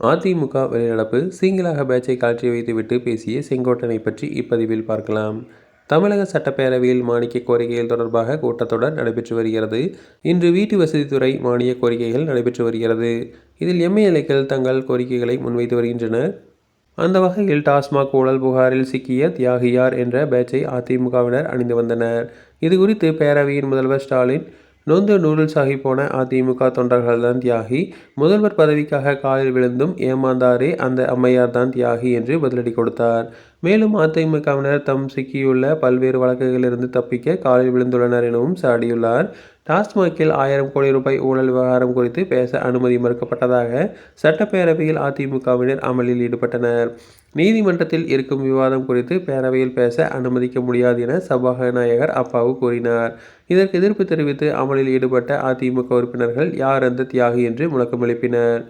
அதிமுக வெளிநடப்பு. சிங்களாக பேட்சை காற்றி வைத்துவிட்டு பேசிய செங்கோட்டனை பற்றி இப்பதிவில் பார்க்கலாம். தமிழக சட்டப்பேரவையில் மானிய கோரிக்கைகள் தொடர்பாக கூட்டத்தொடர் நடைபெற்று வருகிறது. இன்று வீட்டு வசதித்துறை மானிய கோரிக்கைகள் நடைபெற்று வருகிறது. இதில் எம்எல்ஏக்கள் தங்கள் கோரிக்கைகளை முன்வைத்து வருகின்றனர். அந்த வகையில் டாஸ்மாக் ஊழல் புகாரில் சிக்கிய தியாகியார் என்ற பேட்சை அதிமுகவினர் அணிந்து வந்தனர். இதுகுறித்து பேரவையின் முதல்வர் ஸ்டாலின் நொந்து நூடுல்ஸாகி போன அதிமுக தொண்டர்கள்தான் தியாகி. முதல்வர் பதவிக்காக காலில் விழுந்தும் ஏமாந்தாரே அந்த அம்மையார் தான் தியாகி என்று பதிலடி கொடுத்தார். மேலும் அதிமுகவினர் தம் சிக்கியுள்ள பல்வேறு வழக்குகளிலிருந்து தப்பிக்க காலில் விழுந்துள்ளனர் எனவும் சாடியுள்ளார். டாஸ்மாகில் ஆயிரம் கோடி ரூபாய் ஊழல் விவகாரம் குறித்து பேச அனுமதி மறுக்கப்பட்டதாக சட்டப்பேரவையில் அதிமுகவினர் அமலில் ஈடுபட்டனர். நீதிமன்றத்தில் இருக்கும் விவாதம் குறித்து பேரவையில் பேச அனுமதிக்க முடியாது என சபாநாயகர் அப்பாவு கூறினார். இதற்கு எதிர்ப்பு தெரிவித்து அமலில் ஈடுபட்ட அதிமுக உறுப்பினர்கள் யார் அந்த தியாகி என்று முழக்கம் எழுப்பினர்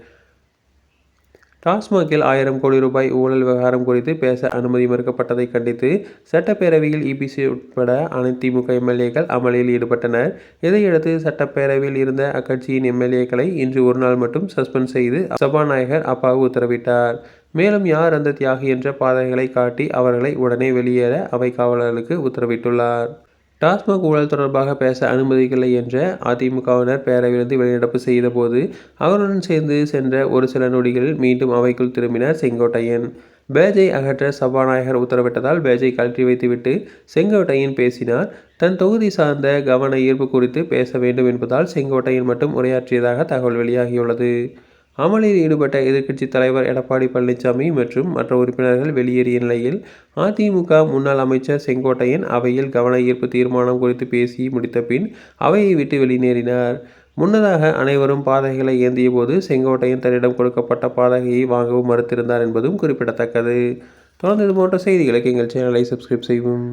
டாஸ்மாகில் ஆயிரம் கோடி ரூபாய் ஊழல் விவகாரம் குறித்து பேச அனுமதி மறுக்கப்பட்டதை கண்டித்து சட்டப்பேரவையில் இபிசி உட்பட அதிமுக எம்எல்ஏக்கள் அமளியில் ஈடுபட்டனர். இதையடுத்து சட்டப்பேரவையில் இருந்த அக்கட்சியின் எம்எல்ஏக்களை இன்று ஒரு நாள் மட்டும் சஸ்பெண்ட் செய்து சபாநாயகர் அப்பாவு உத்தரவிட்டார். மேலும் யார் அந்த தியாகி என்ற பாதைகளை காட்டி அவர்களை உடனே வெளியேற அவை காவலர்களுக்கு உத்தரவிட்டுள்ளார். டாஸ்மாக் ஊழல் தொடர்பாக பேச அனுமதிக்கலை என்ற அதிமுகவினர் பேரவையிலிருந்து வெளிநடப்பு செய்தபோது அவருடன் சேர்ந்து சென்ற ஒரு சில நொடிகளில் மீண்டும் அவைக்குள் திரும்பினார் செங்கோட்டையன். பேஜை அகற்ற சபாநாயகர் உத்தரவிட்டதால் பேஜை கழற்றி வைத்துவிட்டு செங்கோட்டையன் பேசினார். தன் தொகுதி சார்ந்த கவன ஈர்ப்பு குறித்து பேச வேண்டும் என்பதால் செங்கோட்டையன் மட்டும் உரையாற்றியதாக தகவல் வெளியாகியுள்ளது. அமளியில் ஈடுபட்ட எதிர்க்கட்சித் தலைவர் எடப்பாடி பழனிசாமி மற்றும் மற்ற உறுப்பினர்கள் வெளியேறிய நிலையில் அதிமுக முன்னாள் அமைச்சர் செங்கோட்டையன் அவையில் கவன ஈர்ப்பு தீர்மானம் குறித்து பேசி முடித்த பின் அவையை விட்டு வெளியேறினார். முன்னதாக அனைவரும் பாதகைகளை ஏந்திய போது செங்கோட்டையன் தன்னிடம் கொடுக்கப்பட்ட பாதகையை வாங்கவும் மறுத்திருந்தார் என்பதும் குறிப்பிடத்தக்கது. தொடர்ந்து இது போன்ற செய்திகளுக்கு எங்கள் சேனலை சப்ஸ்கிரைப் செய்வோம்